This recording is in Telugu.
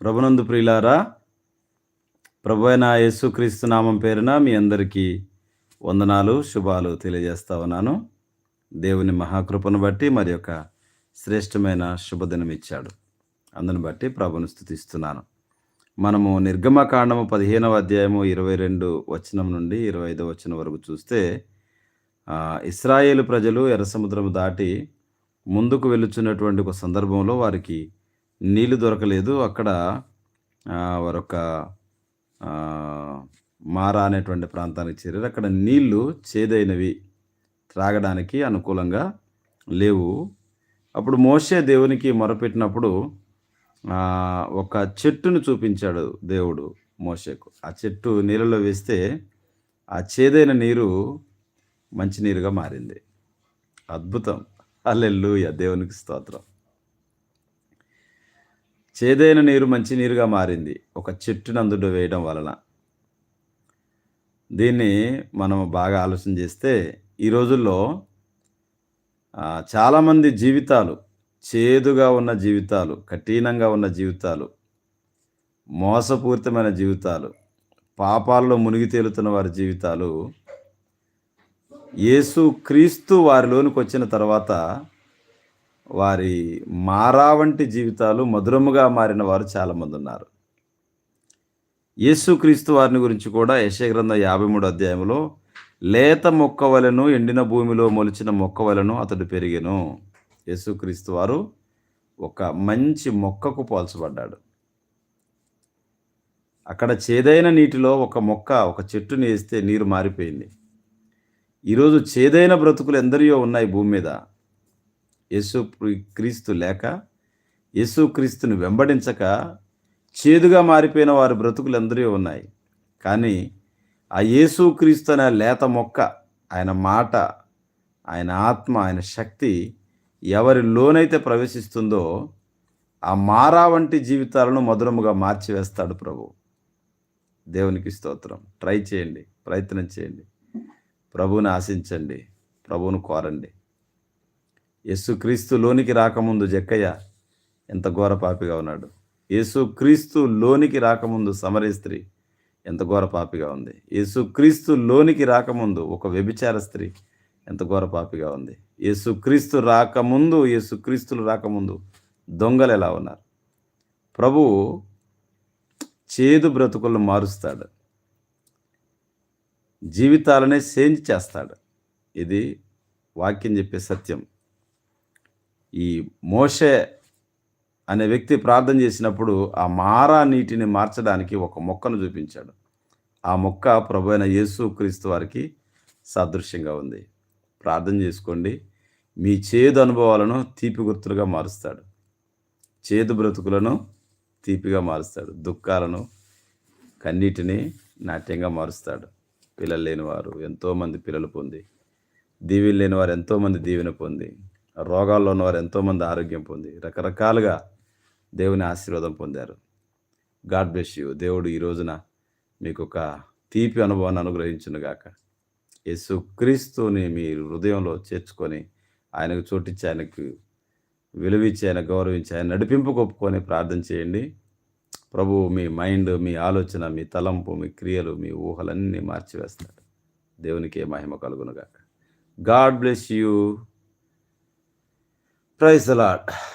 ప్రభునందు ప్రియులారా ప్రభు అయిన యేసుక్రీస్తు నామం పేరున మీ అందరికీ వందనాలు శుభాలు తెలియజేస్తా ఉన్నాను. దేవుని మహాకృపను బట్టి మరి యొక్క శ్రేష్టమైన శుభదినం ఇచ్చాడు. అందుని బట్టి ప్రభును స్థుతిస్తున్నాను మనము నిర్గమకాండము పదిహేనవ అధ్యాయము ఇరవై రెండు వచనం నుండి ఇరవై ఐదవ వచనం వరకు చూస్తే ఇస్రాయేల్ ఇస్రాయేలు ప్రజలు ఎర్ర సముద్రం దాటి ముందుకు వెళ్ళుచున్నటువంటి ఒక సందర్భంలో వారికి నీళ్ళు దొరకలేదు. అక్కడ వారొక మారా అనేటువంటి ప్రాంతానికి చేరారు. అక్కడ నీళ్ళు చేదైనవి త్రాగడానికి అనుకూలంగా లేవు. అప్పుడు మోసే దేవునికి మొరపెట్టినప్పుడు ఒక చెట్టును చూపించాడు దేవుడు మోషేకు. ఆ చెట్టు నీళ్ళలో వేస్తే ఆ చేదైన నీరు మంచినీరుగా మారింది. అద్భుతం. అల్లెల్లుయ దేవునికి స్తోత్రం. చేదైన నీరు మంచినీరుగా మారింది. ఒక చెట్టు నందుడు వేయడం వలన. దీన్ని మనం బాగా ఆలోచన చేస్తే ఈ రోజుల్లో చాలామంది జీవితాలు చేదుగా ఉన్న జీవితాలు కఠినంగా ఉన్న జీవితాలు మోసపూరితమైన జీవితాలు పాపాల్లో మునిగి తేలుతున్న వారి జీవితాలు యేసు క్రీస్తు వారిలోనికి వచ్చిన తర్వాత వారి మారా వంటి జీవితాలు మధురముగా మారిన వారు చాలామంది ఉన్నారు యేసుక్రీస్తు వారిని గురించి కూడా యశగ్రంథ యాభై మూడు అధ్యాయంలో లేత మొక్క వలను ఎండిన భూమిలో మొలిచిన మొక్క వలను అతడు పెరిగెను. యేసుక్రీస్తు వారు ఒక మంచి మొక్కకు పోల్చబడ్డాడు. అక్కడ చేదైన నీటిలో ఒక మొక్క ఒక చెట్టుని వేస్తే నీరు మారిపోయింది. ఈరోజు చేదైన బ్రతుకులు ఎందరియో ఉన్నాయి భూమి మీద. యేసు క్రీస్తు లేక యేసు క్రీస్తుని వెంబడించక చేదుగా మారిపోయిన వారి బ్రతుకులు అందరూ ఉన్నాయి. కానీ ఆ యేసు క్రీస్తు అనే లేత మొక్క ఆయన మాట ఆయన ఆత్మ ఆయన శక్తి ఎవరిలోనైతే ప్రవేశిస్తుందో ఆ మారా వంటి జీవితాలను మధురముగా మార్చివేస్తాడు ప్రభు. దేవునికి స్తోత్రం. ట్రై చేయండి ప్రయత్నం చేయండి. ప్రభువుని ఆశించండి ప్రభువును కోరండి. యేసుక్రీస్తు లోనికి రాకముందు జక్కయ్య ఎంత ఘోర పాపిగా ఉన్నాడు. యేసుక్రీస్తు లోనికి రాకముందు సమరే స్త్రీ ఎంత ఘోర పాపిగా ఉంది. యేసుక్రీస్తు లోనికి రాకముందు ఒక వ్యభిచార స్త్రీ ఎంత ఘోర పాపిగా ఉంది. యేసుక్రీస్తు రాకముందు యేసుక్రీస్తులు రాకముందు దొంగలు ఎలా ఉన్నారు? ప్రభువు చేదు బ్రతుకులను మారుస్తాడు. జీవితాలనే చేంజ్ చేస్తాడు. ఇది వాక్యం చెప్పే సత్యం. ఈ మోషే అనే వ్యక్తి ప్రార్థన చేసినప్పుడు ఆ మారా నీటిని మార్చడానికి ఒక మొక్కను చూపించాడు. ఆ మొక్క ప్రభు అయిన యేసు క్రీస్తు వారికి సాదృశ్యంగా ఉంది. ప్రార్థన చేసుకోండి. మీ చేదు అనుభవాలను తీపి గుర్తులుగా మారుస్తాడు. చేదు బ్రతుకులను తీపిగా మారుస్తాడు. దుఃఖాలను కన్నీటిని నాట్యంగా మారుస్తాడు. పిల్లలు లేనివారు ఎంతోమంది పిల్లలు పొంది దీవెలు లేని వారు ఎంతోమంది దీవెన పొంది రోగాల్లో ఉన్నవారు ఎంతోమంది ఆరోగ్యం పొంది రకరకాలుగా దేవుని ఆశీర్వాదం పొందారు. God bless you. దేవుడు ఈ రోజున మీకు ఒక తీపి అనుభవాన్ని అనుగ్రహించునుగాక యేసు క్రీస్తుని మీ హృదయంలో చేర్చుకొని ఆయనకు చోటిచ్చి ఆయనకు విలువిచ్చి ఆయన గౌరవించి ఆయన నడిపింపు ఒప్పుకొని ప్రార్థన చేయండి. ప్రభు మీ మైండ్ మీ ఆలోచన మీ తలంపు మీ క్రియలు మీ ఊహలన్నీ మార్చివేస్తాడు. దేవునికి ఏ మహిమ కలుగునుగాక God bless you. Praise a lot.